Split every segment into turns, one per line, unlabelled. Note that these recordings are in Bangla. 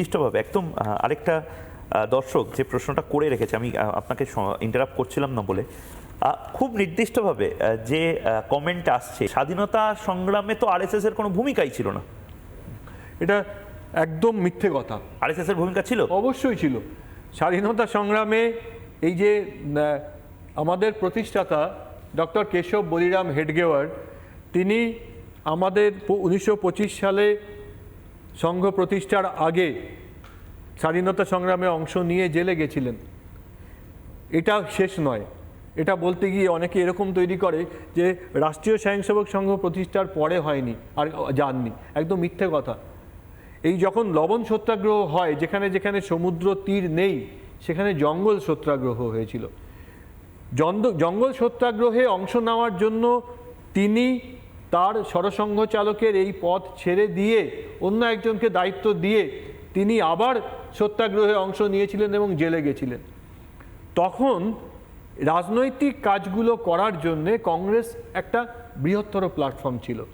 নির্দিষ্টভাবে একদম আরেকটা দর্শক যে প্রশ্নটা করে রেখেছে আমি আপনাকে ইন্টারাপ্ট করছিলাম না বলে খুব নির্দিষ্টভাবে যে কমেন্ট আসছে স্বাধীনতা সংগ্রামে তো আরএসএস এর কোনো ভূমিকাই ছিল না।
এটা একদম মিথ্যে কথা।
আরএসএস এর ভূমিকা ছিল?
অবশ্যই ছিল। স্বাধীনতা সংগ্রামে এই যে আমাদের প্রতিষ্ঠাতা ডক্টর কেশব বলিরাম হেডগেওয়ার তিনি আমাদের উনিশশো পঁচিশ সালে সংঘ প্রতিষ্ঠার আগে স্বাধীনতা সংগ্রামে অংশ নিয়ে জেলে গেছিলেন। এটা শেষ নয়। এটা বলতে গিয়ে অনেকে এরকম তৈরি করে যে রাষ্ট্রীয় স্বয়ংসেবক সংঘ প্রতিষ্ঠার পরে হয়নি আর যাননি। একদম মিথ্যে কথা। এই যখন লবণ সত্যাগ্রহ হয়, যেখানে যেখানে সমুদ্র তীর নেই, সেখানে জঙ্গল সত্যাগ্রহ হয়েছিল। জঙ্গল সত্যাগ্রহে অংশ নেওয়ার জন্য তিনি তার সরসংঘ চালকের এই পথ ছেড়ে দিয়ে অন্য একজনকে দায়িত্ব দিয়ে তিনি আবার সত্যাগ্রহে অংশ নিয়েছিলেন এবং জেলে গেছিলেন। তখন রাজনৈতিক কাজগুলো করার জন্যে কংগ্রেস একটা বৃহত্তর প্ল্যাটফর্ম ছিল।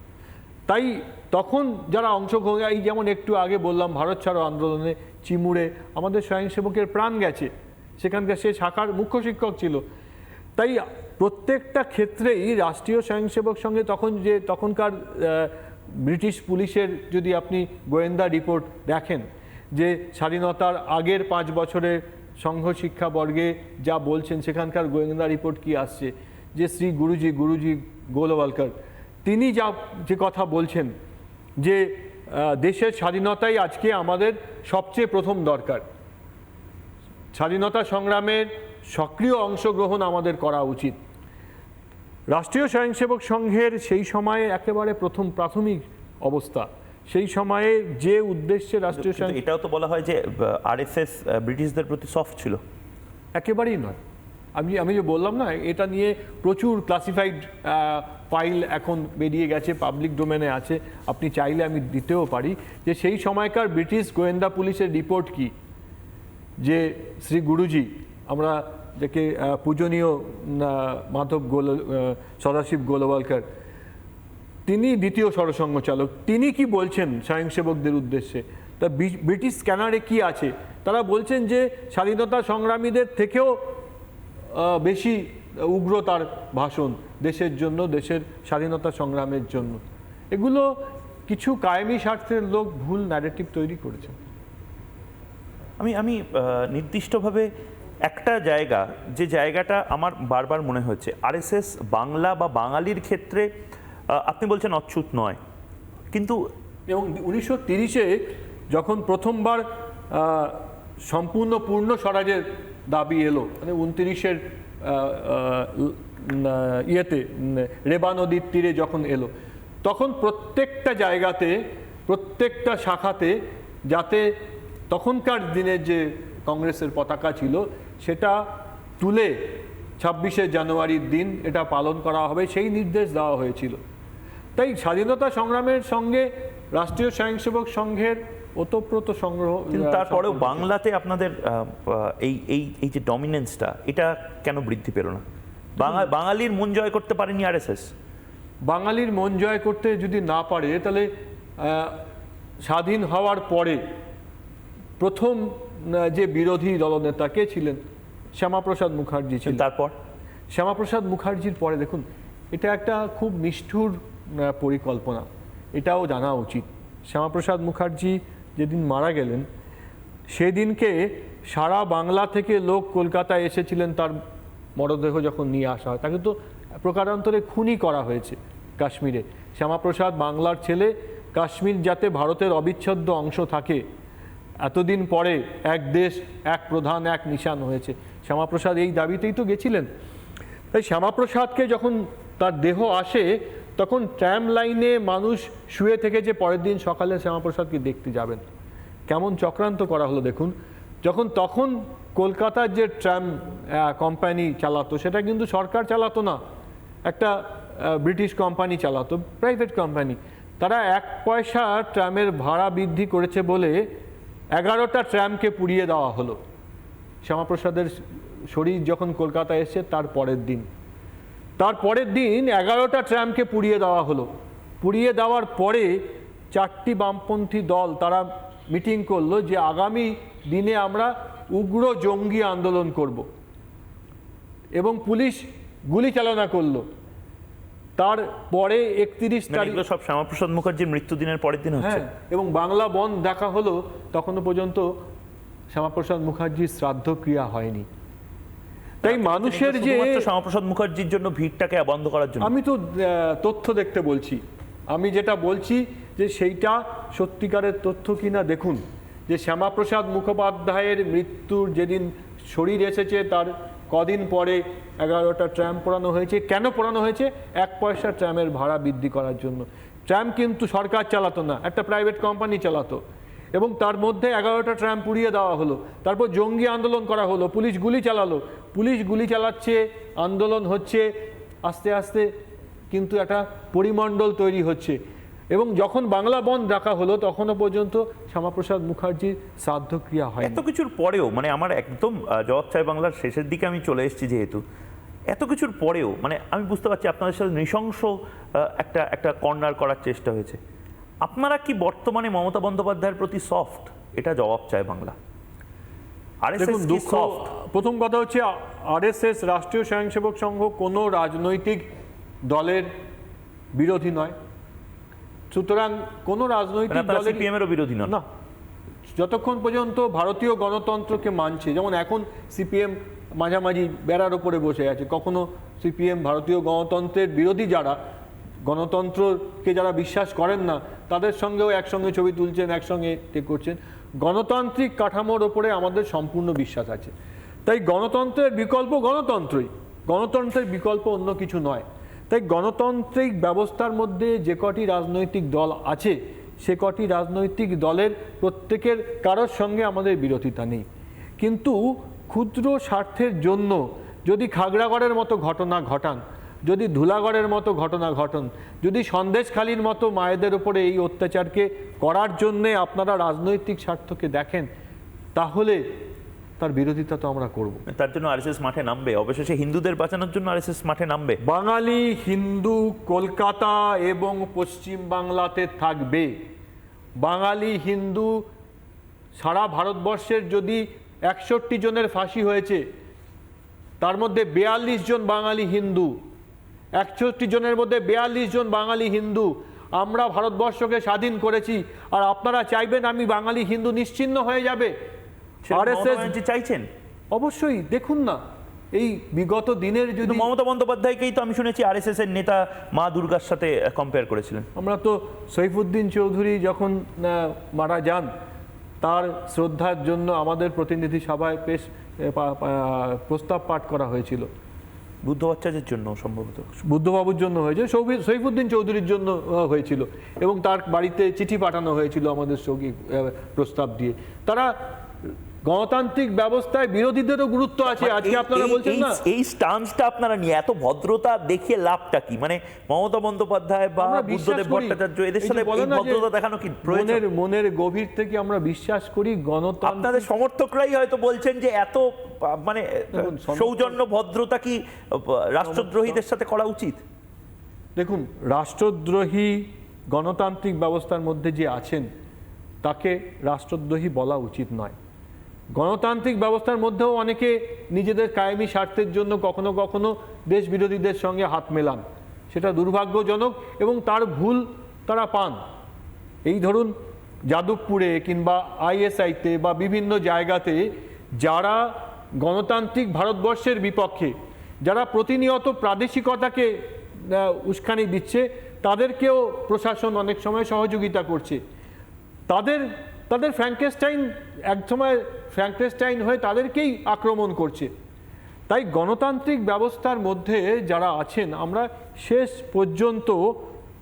তাই তখন যারা অংশগ্রহণ, এই যেমন একটু আগে বললাম, ভারত ছাড়ো আন্দোলনে, চিমুড়ে, আমাদের স্বয়ংসেবকের প্রাণ গেছে। সেখানকার সে শাখার মুখ্য শিক্ষক ছিল। তাই প্রত্যেকটা ক্ষেত্রেই রাষ্ট্রীয় স্বয়ংসেবক সঙ্গে তখন যে তখনকার ব্রিটিশ পুলিশের যদি আপনি গোয়েন্দা রিপোর্ট দেখেন, যে স্বাধীনতার আগের পাঁচ বছরের সংঘ শিক্ষা বর্গে যা বলছেন, সেখানকার গোয়েন্দা রিপোর্ট কি আসছে? যে শ্রী গুরুজি গুরুজি গোলওয়ালকর, তিনি যা, যে কথা বলছেন, যে দেশের স্বাধীনতাই আজকে আমাদের সবচেয়ে প্রথম দরকার। স্বাধীনতা সংগ্রামের সক্রিয় অংশগ্রহণ আমাদের করা উচিত। রাষ্ট্রীয় স্বয়ংসেবক সংঘের সেই সময়ে একেবারে প্রথম প্রাথমিক অবস্থা। সেই সময়ে যে উদ্দেশ্যে রাষ্ট্রীয়
এটাও তো বলা হয় যে আরএসএস ব্রিটিশদের প্রতি সফট ছিল।
একেবারেই নয়। আমি আমি যে বললাম না এটা নিয়ে প্রচুর ক্লাসিফাইড ফাইল এখন বেরিয়ে গেছে পাবলিক ডোমেনে আছে। আপনি চাইলে আমি দিতেও পারি যে সেই সময়কার ব্রিটিশ গোয়েন্দা পুলিশের রিপোর্ট কি? যে শ্রী গুরুজি আমরা যাকে পূজনীয় মাধব গোল সদাশিব গোলওয়ালকর, তিনি দ্বিতীয় সরসংঘ চালক। তিনি কি বলছেন স্বয়ংসেবকদের উদ্দেশ্যে? তা ব্রিটিশ স্ক্যানারে কি আছে? তারা বলছেন যে স্বাধীনতা সংগ্রামীদের থেকেও বেশি উগ্র তার ভাষণ, দেশের জন্য, দেশের স্বাধীনতা সংগ্রামের জন্য। এগুলো কিছু কায়েমি স্বার্থের লোক ভুল ন্যারেটিভ তৈরি করেছে
আমি আমি নির্দিষ্টভাবে একটা জায়গা, যে জায়গাটা আমার বারবার মনে হচ্ছে, আরএসএস বাংলা বা বাঙালির ক্ষেত্রে আপনি বলছেন অচ্যুত নয়। কিন্তু
এবং উনিশশো তিরিশে যখন প্রথমবার সম্পূর্ণ পূর্ণ স্বরাজের দাবি এলো মানে উনত্রিশের ইয়েতে রেবা নদীর তীরে যখন এলো, তখন প্রত্যেকটা জায়গাতে, প্রত্যেকটা শাখাতে যাতে তখনকার দিনের যে কংগ্রেসের পতাকা ছিল সেটা তুলে ছাব্বিশে জানুয়ারির দিন এটা পালন করা হবে সেই নির্দেশ দেওয়া হয়েছিল। তাই স্বাধীনতা সংগ্রামের সঙ্গে রাষ্ট্রীয় স্বয়ংসেবক সংঘের ওতপ্রোত সংগ্রহ
কিন্তু তারপরেও বাংলাতে আপনাদের এই এই এই যে ডমিনেন্সটা এটা কেন বৃদ্ধি পেল না? বাঙা- বাঙালির মন জয় করতে পারেনি আরএসএস।
বাঙালির মন জয় করতে যদি না পারে তাহলে স্বাধীন হওয়ার পরে প্রথম যে বিরোধী দলনেতা কে ছিলেন শ্যামাপ্রসাদ মুখার্জি ছিলেন।
তারপর?
শ্যামাপ্রসাদ মুখার্জির পরে দেখুন এটা একটা খুব নিষ্ঠুর পরিকল্পনা। এটাও জানা উচিত। শ্যামাপ্রসাদ মুখার্জি যেদিন মারা গেলেন সেদিনকে সারা বাংলা থেকে লোক কলকাতায় এসেছিলেন তার মরদেহ যখন নিয়ে আসা হয় তাকে তো প্রকারান্তরে খুনি করা হয়েছে কাশ্মীরে। শ্যামাপ্রসাদ বাংলার ছেলে কাশ্মীর যাতে ভারতের অবিচ্ছেদ্য অংশ থাকে এতদিন পরে এক দেশ, এক প্রধান, এক নিশান হয়েছে। শ্যামাপ্রসাদ এই দাবিতেই তো গেছিলেন। তাই শ্যামাপ্রসাদকে যখন তার দেহ আসে, তখন ট্র্যাম লাইনে মানুষ শুয়ে থেকে যে পরের দিন সকালে শ্যামাপ্রসাদকে দেখতে যাবেন। কেমন চক্রান্ত করা হলো দেখুন। যখন তখন কলকাতার যে ট্রাম কোম্পানি চালাতো, সেটা কিন্তু সরকার চালাতো না। একটা ব্রিটিশ কোম্পানি চালাতো প্রাইভেট কোম্পানি তারা এক পয়সা ট্রামের ভাড়া বৃদ্ধি করেছে বলে এগারোটা ট্রামকে পুড়িয়ে দেওয়া হলো। শ্যামাপ্রসাদের শরীর যখন কলকাতায় এসে তার পরের দিন। তার পরের দিন এগারোটা ট্রামকে পুড়িয়ে দেওয়া হলো। পুড়িয়ে দেওয়ার পরে চারটি বামপন্থী দল তারা মিটিং করল যে আগামী দিনে আমরা উগ্র জঙ্গি আন্দোলন করব। এবং পুলিশ গুলি চালনা করল। তারপরে একত্রিশ
মানে
তারিখ
সব শ্যামাপ্রসাদ মুখার্জির মৃত্যুদিনের পরের দিন হচ্ছে।
হ্যাঁ এবং বাংলা বন দেখা হলো তখনও পর্যন্ত শ্যামাপ্রসাদ মুখার্জির শ্রাদ্ধ ক্রিয়া হয়নি। তাই মানুষের যে
শ্যামাপ্রসাদ মুখার্জির জন্য ভিড়টাকে বন্ধ করার জন্য।
আমি তো তথ্য দেখতে বলছি। আমি যেটা বলছি যে সেইটা সত্যিকারের তথ্য কিনা দেখুন। যে শ্যামাপ্রসাদ মুখোপাধ্যায়ের মৃত্যুর যেদিন শরীর এসেছে, তার কদিন পরে এগারোটা ট্র্যাম পোড়ানো হয়েছে। কেন পোড়ানো হয়েছে? এক পয়সা ট্র্যামের ভাড়া বৃদ্ধি করার জন্য। ট্র্যাম কিন্তু সরকার চালাতো না, একটা প্রাইভেট কোম্পানি চালাতো। এবং তার মধ্যে এগারোটা ট্রাম পুড়িয়ে দেওয়া হলো। তারপর জঙ্গি আন্দোলন করা হলো, পুলিশ গুলি চালালো। পুলিশ গুলি চালাচ্ছে, আন্দোলন হচ্ছে, আস্তে আস্তে কিন্তু একটা পরিমণ্ডল তৈরি হচ্ছে। এবং যখন বাংলা বন্ধ রাখা হলো তখনও পর্যন্ত শ্যামাপ্রসাদ মুখার্জির শ্রাদ্ধক্রিয়া হয়
এত কিছুর পরেও মানে আমার একদম জবাব চাই বাংলার শেষের দিকে আমি চলে এসেছি যেহেতু এত কিছুর পরেও মানে আমি বুঝতে পারছি আপনাদের সাথে নৃশংস একটা একটা কর্নার করার চেষ্টা হয়েছে। আপনারা কি বর্তমানে মমতা বন্দ্যোপাধ্যায়ের প্রতি সফট এটা জবাব চায় বাংলা।
দেখুন দুঃখ প্রথম কথা হচ্ছে আরএসএস রাষ্ট্রীয় স্বয়ংসেবক সংঘ কোনো রাজনৈতিক দলের বিরোধী নয়। সুতরাং কোনো রাজনৈতিক দলের
সিপিএম এরও বিরোধী
না। যতক্ষণ পর্যন্ত ভারতীয় গণতন্ত্রকে মানছে যেমন এখন সিপিএম মাঝামাঝি বেড়ার ওপরে বসে আছে কখনো সিপিএম ভারতীয় গণতন্ত্রের বিরোধী যারা গণতন্ত্রকে যারা বিশ্বাস করেন না তাদের সঙ্গেও একসঙ্গে ছবি তুলছেন একসঙ্গে তে করছেন। গণতান্ত্রিক কাঠামোর ওপরে আমাদের সম্পূর্ণ বিশ্বাস আছে। তাই গণতন্ত্রের বিকল্প গণতন্ত্রই। গণতন্ত্রের বিকল্প অন্য কিছু নয়। তাই গণতান্ত্রিক ব্যবস্থার মধ্যে যে কটি রাজনৈতিক দল আছে, সে কটি রাজনৈতিক দলের প্রত্যেকের কারোর সঙ্গে আমাদের বিরোধিতা নেই। কিন্তু ক্ষুদ্র স্বার্থের জন্য যদি খাগড়াগড়ের মতো ঘটনা ঘটান, যদি ধুলাগড়ের মতো ঘটনা ঘটন, যদি সন্দেশখালির মতো মায়েদের উপরে এই অত্যাচারকে করার জন্যে আপনারা রাজনৈতিক স্বার্থকে দেখেন, তাহলে তার বিরোধিতা তো আমরা করব।
তার জন্য আরএসএস মাঠে নামবে। অবশেষে হিন্দুদের বাঁচানোর জন্য আরএসএস মাঠে নামবে।
বাঙালি হিন্দু কলকাতা এবং পশ্চিম বাংলাতে থাকবে। বাঙালি হিন্দু সারা ভারতবর্ষের যদি একষট্টি জনের ফাঁসি হয়েছে তার মধ্যে বেয়াল্লিশ জন বাঙালি হিন্দু একষট্টি জনের মধ্যে বেয়াল্লিশ জন বাঙালি হিন্দু আমরা ভারতবর্ষকে স্বাধীন করেছি। আর আপনারা চাইবেন আমি বাঙালি হিন্দু নিশ্চিহ্ন হয়ে যাবে? আরএসএস
ব্যানার্জি চাইছেন?
অবশ্যই দেখুন না। এই বিগত দিনের যদি
মমতা বন্দ্যোপাধ্যায়কেই তো আমি শুনেছি আরএসএস এর নেতা মা দুর্গার সাথে কম্পেয়ার করেছিলেন।
আমরা তো সৈফুদ্দিন চৌধুরী যখন মারা যান তার শ্রদ্ধার জন্য আমাদের প্রতিনিধি সভায় পেশ প্রস্তাব পাঠ করা হয়েছিল।
বুদ্ধ বাচ্চাদের জন্য সম্ভবত।
বুদ্ধবাবুর জন্য হয়েছে সৈফুদ্দিন চৌধুরীর জন্য হয়েছিল। এবং তার বাড়িতে চিঠি পাঠানো হয়েছিল আমাদের সঙ্গী প্রস্তাব দিয়ে। তারা গণতান্ত্রিক ব্যবস্থায় বিরোধীদেরও গুরুত্ব আছে আজকে আপনারা বলছেন না?
এই স্টান্সটা আপনারা নিয়ে এত ভদ্রতা দেখিয়ে লাভটা কি? মানে মমতা বন্দ্যোপাধ্যায় বা বুদ্ধদেব ভট্টাচার্য এদের সাথে ভদ্রতা দেখানো কি
মনের মনের গভীর থেকে আমরা বিশ্বাস করি গণতন্ত্র
আপনাদের সমর্থকরাই হয়তো বলছেন যে এত মানে সৌজন্য ভদ্রতা কি রাষ্ট্রদ্রোহীদের সাথে করা উচিত?
দেখুন রাষ্ট্রদ্রোহী গণতান্ত্রিক ব্যবস্থার মধ্যে যে আছেন তাকে রাষ্ট্রদ্রোহী বলা উচিত নয়। গণতান্ত্রিক ব্যবস্থার মধ্যেও অনেকে নিজেদের কায়েমি স্বার্থের জন্য কখনো কখনো দেশ বিরোধীদের সঙ্গে হাত মেলান। সেটা দুর্ভাগ্যজনক এবং তার ভুল তারা পান। এই ধরুন, যাদবপুরে কিংবা আইএসআইতে বা বিভিন্ন জায়গাতে যারা গণতান্ত্রিক ভারতবর্ষের বিপক্ষে, যারা প্রতিনিয়ত প্রাদেশিকতাকে উস্কানি দিচ্ছে, তাদেরকেও প্রশাসন অনেক সময় সহযোগিতা করছে। তাদের তাদের ফ্র্যাঙ্কেস্টাইন এক সময় ফ্র্যাঙ্কেস্টাইন হয়ে তাদেরকেই আক্রমণ করছে। তাই গণতান্ত্রিক ব্যবস্থার মধ্যে যারা আছেন আমরা শেষ পর্যন্ত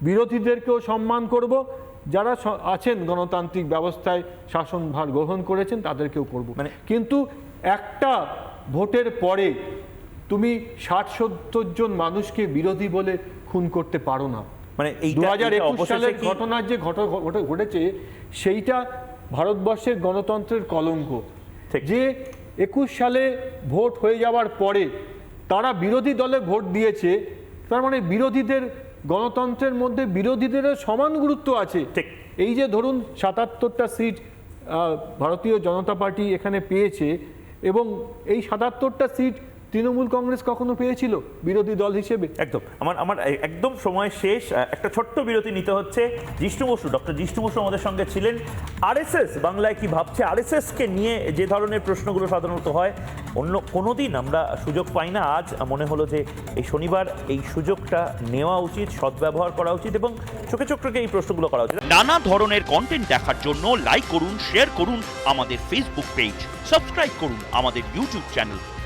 বিরোধীদেরকেও সম্মান করব। যারা আছেন গণতান্ত্রিক ব্যবস্থায় শাসনভার গ্রহণ করেছেন তাদেরকেও করব।
মানে-
কিন্তু একটা ভোটের পরে তুমি ষাট সত্তর জন মানুষকে বিরোধী বলে খুন করতে পারো না।
মানে
এই
দু
হাজার একুশ সালের ঘটনার যে ঘট- ঘট- ঘটেছে সেইটা ভারতবর্ষের গণতন্ত্রের কলঙ্ক। যে একুশ সালে ভোট হয়ে যাওয়ার পরে তারা বিরোধী দলে ভোট দিয়েছে তার মানে বিরোধীদের গণতন্ত্রের মধ্যে বিরোধীদেরও সমান গুরুত্ব আছে
ঠিক।
এই যে ধরুন সাতাত্তরটা সিট ভারতীয় জনতা পার্টি এখানে পেয়েছে এবং এই সাতাত্তরটা সিট তৃণমূল কংগ্রেস কখনো পেয়েছিল বিরোধী দল হিসেবে?
একদম। আমার আমার একদম সময় শেষ। একটা ছোট্ট বিরতি নিতে হচ্ছে জিষ্ণু বসু। ডক্টর জিষ্ণু বসু আমাদের সঙ্গে ছিলেন। আরএসএস বাংলায় কি ভাবছে? আরএসএস কে নিয়ে যে ধরনের প্রশ্নগুলো সাধারণত হয় অন্য কোনোদিন আমরা সুযোগ পাই না। আজ মনে হলো যে এই শনিবার এই সুযোগটা নেওয়া উচিত সদ্ব্যবহার করা উচিত এবং চোখে চোখ রেখে এই প্রশ্নগুলো করা উচিত।
নানা ধরনের কন্টেন্ট দেখার জন্য লাইক করুন শেয়ার করুন আমাদের ফেসবুক পেজ সাবস্ক্রাইব করুন আমাদের ইউটিউব চ্যানেল